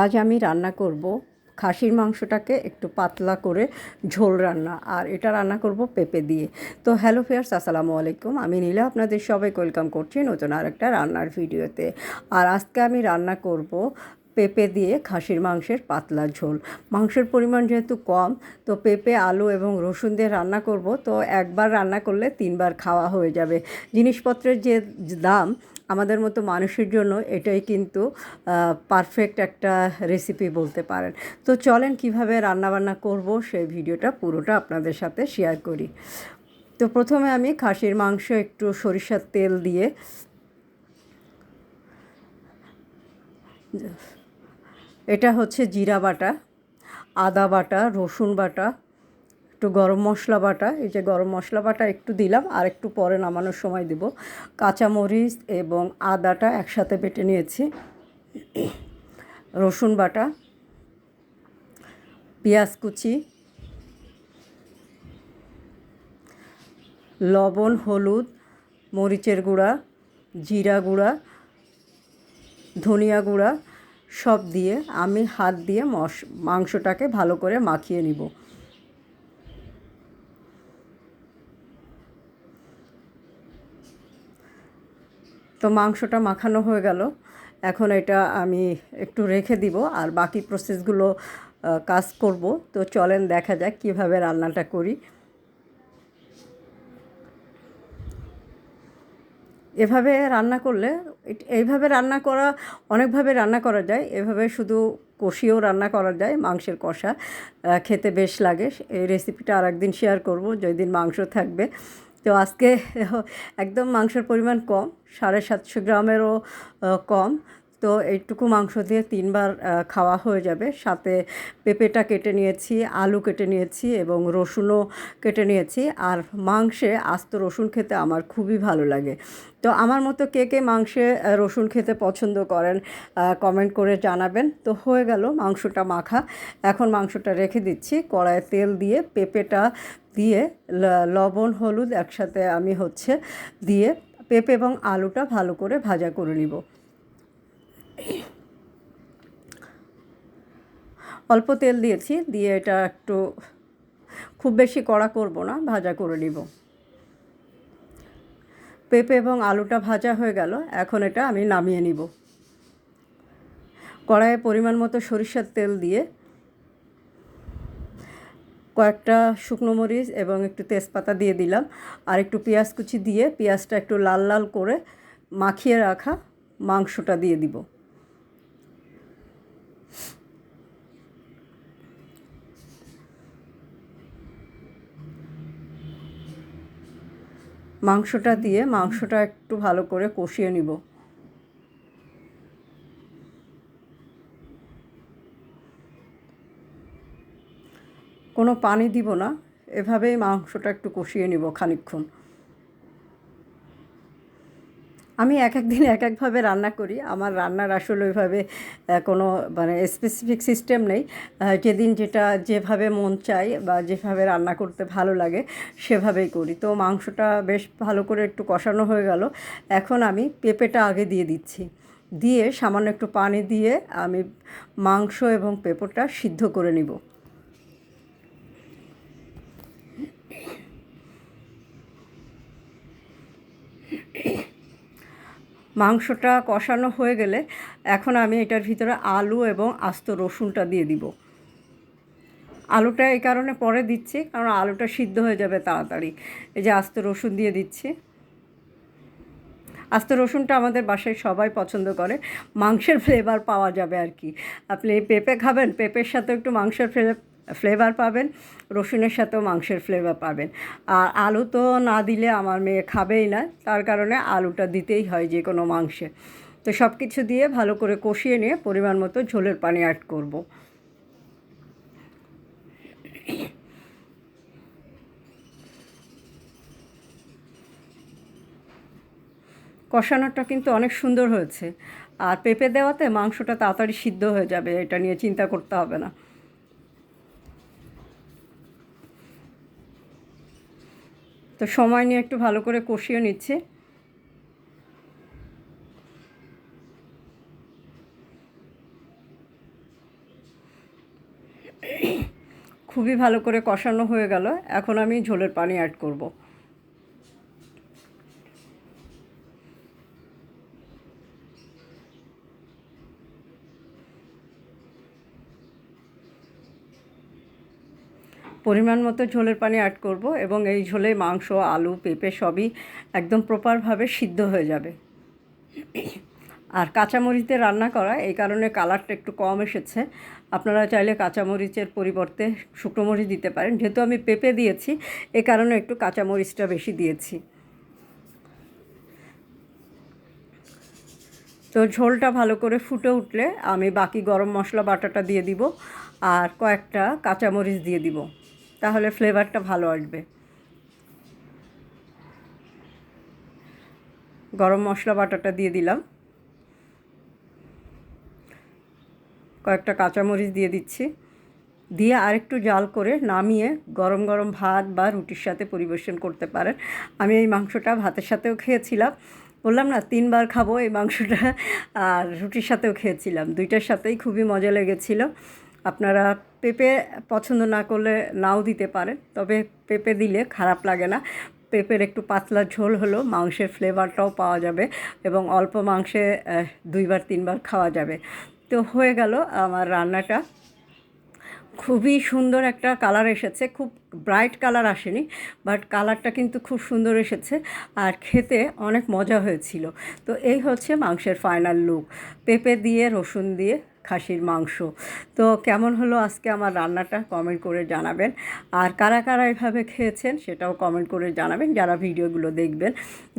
আজ আমি রান্না করব খাসির মাংসটাকে একটু পাতলা করে ঝোল রান্না, আর এটা রান্না করব পেঁপে দিয়ে। তো হ্যালো ফেয়ার্স, আসসালামু আলাইকুম। আমি নীলা, আপনাদের সবাই ওয়েলকাম করছি নতুন আর একটা রান্নার ভিডিওতে। আর আজকে আমি রান্না করব পেঁপে দিয়ে খাসির মাংসের পাতলা ঝোল। মাংসের পরিমাণ যেহেতু কম, তো পেঁপে, আলু এবং রসুন দিয়ে রান্না করব। তো একবার রান্না করলে তিনবার খাওয়া হয়ে যাবে। জিনিসপত্রের যে দাম আমাদের মতো মানুষের জন্য এটাই কিন্তু পারফেক্ট একটা রেসিপি বলতে পারেন। তো চলেন কীভাবে রান্নাবান্না করব সেই ভিডিওটা পুরোটা আপনাদের সাথে শেয়ার করি। তো প্রথমে আমি খাসির মাংস একটু সরিষার তেল দিয়ে, এটা হচ্ছে জিরা বাটা, আদা বাটা, রসুন বাটা একটু গরম মশলা বাটা, এই যে গরম মশলা বাটা একটু দিলাম আর একটু পরে নামানোর সময় দেব। কাঁচামরিচ এবং আদাটা একসাথে বেটে নিয়েছি। রসুন বাটা, পেঁয়াজ কুচি, লবণ, হলুদ, মরিচের গুঁড়া, জিরা গুঁড়া, ধনিয়া গুঁড়া সব দিয়ে আমি হাত দিয়ে মশ, মাংসটাকে ভালো করে মাখিয়ে নিব। তো মাংসটা মাখানো হয়ে গেল। এখন এটা আমি একটু রেখে দিব আর বাকি প্রসেসগুলো কাজ করব। তো চলেন দেখা যাক কীভাবে রান্নাটা করি। এভাবে রান্না করলে এইভাবে রান্না করা, অনেকভাবে রান্না করা যায়। এভাবে শুধু কষিয়েও রান্না করা যায়, মাংসের কষা খেতে বেশ লাগে। এই রেসিপিটা আর একদিন শেয়ার করব, যেদিন মাংস থাকবে। তো আজকে একদম মাংসের পরিমাণ কম, সাড়ে সাতশো গ্রামেরও কম। তো এইটুকু মাংস দিয়ে তিনবার খাওয়া হয়ে যাবে। সাথে পেঁপেটা কেটে নিয়েছি, আলু কেটে নিয়েছি এবং রসুনও কেটে নিয়েছি। আর মাংসে আস্ত রসুন খেতে আমার খুবই ভালো লাগে। তো আমার মতো কে কে মাংসে রসুন খেতে পছন্দ করেন কমেন্ট করে জানাবেন। তো হয়ে গেল মাংসটা মাখা। এখন মাংসটা রেখে দিচ্ছি, কড়াইয়ে তেল দিয়ে পেঁপেটা দিয়ে লবণ, হলুদ একসাথে আমি হচ্ছে দিয়ে পেঁপে এবং আলুটা ভালো করে ভাজা করে নিব। অল্প তেল দিয়েছি, দিয়ে এটা একটু খুব বেশি কড়া করব না, ভাজা করে নিব। পেঁপে এবং আলুটা ভাজা হয়ে গেল, এখন এটা আমি নামিয়ে নিব। কড়াইয়ে পরিমাণ মতো সরিষার তেল দিয়ে কয়েকটা শুকনো মরিচ এবং একটু তেজপাতা দিয়ে দিলাম আর একটু পেঁয়াজ কুচি দিয়ে পেঁয়াজটা একটু লাল লাল করে মাখিয়ে রাখা মাংসটা দিয়ে দিব। মাংসটা দিয়ে মাংসটা একটু ভালো করে কষিয়ে নিব। কোনো পানি দিব না, এভাবেই মাংসটা একটু কষিয়ে নিব খানিক্ষণ আমি এক এক দিন এক একভাবে রান্না করি, আমার রান্নার আসলে ওইভাবে কোনো মানে স্পেসিফিক সিস্টেম নেই। যেদিন যেটা যেভাবে মন চাই বা যেভাবে রান্না করতে ভালো লাগে, সেভাবেই করি। তো মাংসটা বেশ ভালো করে একটু কষানো হয়ে গেল। এখন আমি পেঁপেটা আগে দিয়ে দিচ্ছি। দিয়ে সামান্য একটু পানি দিয়ে আমি মাংস এবং পেঁপেটা সিদ্ধ করে নিব। মাংসটা কষানো হয়ে গেলে এখন আমি এটার ভিতরে আলু এবং আস্ত রসুনটা দিয়ে দিব। আলুটা এই কারণে পরে দিচ্ছি, কারণ আলুটা সিদ্ধ হয়ে যাবে তাড়াতাড়ি। এই যে আস্ত রসুন দিয়ে দিচ্ছি। আস্ত রসুনটা আমাদের বাসায় সবাই পছন্দ করে। মাংসের ফ্লেভার পাওয়া যাবে আর কি। আপনি পেঁপে খাবেন, পেঁপের সাথে একটু মাংসের ফ্লেভার ফ্লেভার পাবেন, রসুনের সাথেও মাংসের ফ্লেভার পাবেন। আর আলু তো না দিলে আমার মেয়ে খাবেই না, তার কারণে আলুটা দিতেই হয় যে কোনো মাংসে। তো সব কিছু দিয়ে ভালো করে কষিয়ে নিয়ে পরিমাণ মতো ঝোলের পানি অ্যাড করব। কষানোটা কিন্তু অনেক সুন্দর হয়েছে। আর পেঁপে দেওয়াতে মাংসটা তাড়াতাড়ি সিদ্ধ হয়ে যাবে, এটা নিয়ে চিন্তা করতে হবে না। তো সময় নিয়ে একটু ভালো করে কষিয়ে নিচ্ছে। খুবই ভালো করে কষানো হয়ে গেল। এখন আমি ঝোলের পানি অ্যাড করব। পরিমাণ মতো ঝোলের পানি অ্যাড করব এবং এই ঝোলে মাংস, আলু, পেঁপে সবই একদম প্রপারভাবে সিদ্ধ হয়ে যাবে। আর কাঁচামরিচে রান্না করা, এই কারণে কালারটা একটু কম এসেছে। আপনারা চাইলে কাঁচামরিচের পরিবর্তে শুকনো মরিচ দিতে পারেন। যেহেতু আমি পেঁপে দিয়েছি, এ কারণে একটু কাঁচামরিচটা বেশি দিয়েছি। তো ঝোলটা ভালো করে ফুটে উঠলে আমি বাকি গরম মশলা বাটাটা দিয়ে দিব আর কয়েকটা কাঁচামরিচ দিয়ে দিব। তাহলে ফ্লেভারটা ভালো আসবে। গরম মশলা বাটাটা দিয়ে দিলাম। কয়েকটা কাঁচামরিচ দিয়ে দিচ্ছি। দিয়ে আরেকটু জাল করে নামিয়ে গরম গরম ভাত বা রুটির সাথে পরিবেশন করতে পারেন। আমি এই মাংসটা ভাতের সাথেও খেয়েছিলাম। বললাম না, তিনবার খাব এই মাংসটা। আর রুটির সাথেও খেয়েছিলাম। দুইটার সাথেই খুবই মজা লেগেছিল। আপনারা পেঁপে পছন্দ না করলে নাও দিতে পারেন তবে পেঁপে দিলে খারাপ লাগে না। পেঁপের একটু পাতলা ঝোল হলো মাংসের ফ্লেভারটাও পাওয়া যাবে এবং অল্প মাংসে দুইবার, তিনবার খাওয়া যাবে। তো হয়ে গেল আমার রান্নাটা। খুবই সুন্দর একটা কালার এসেছে, খুব ব্রাইট কালার আসেনি, বাট কালারটা কিন্তু খুব সুন্দর এসেছে আর খেতে অনেক মজা হয়েছিল। তো এই হচ্ছে মাংসের ফাইনাল লুক। পেঁপে দিয়ে, রসুন দিয়ে খাসির মাংস। তো কেমন হলো আজকে আমার রান্নাটা? কমেন্ট করে জানাবেন। আর কারা কারা এভাবে খেয়েছেন সেটাও কমেন্ট করে জানাবেন, যারা ভিডিওগুলো দেখবেন।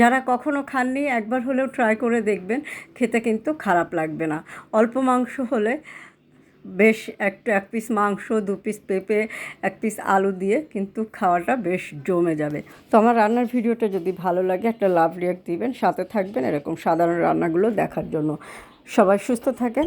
যারা কখনো খাননি, একবার হলেও ট্রাই করে দেখবেন, খেতে কিন্তু খারাপ লাগবে না। অল্প মাংস হলে বেশ একটা, এক পিস মাংস, দু পিস পেঁপে, এক পিস আলু দিয়ে কিন্তু খাওয়াটা বেশ জমে যাবে। তো আমার রান্নার ভিডিওটা যদি ভালো লাগে, একটা লাভ রিয়াক্ট দিবেন, সাথে থাকবেন এরকম সাধারণ রান্নাগুলো দেখার জন্য। সবাই সুস্থ থাকেন।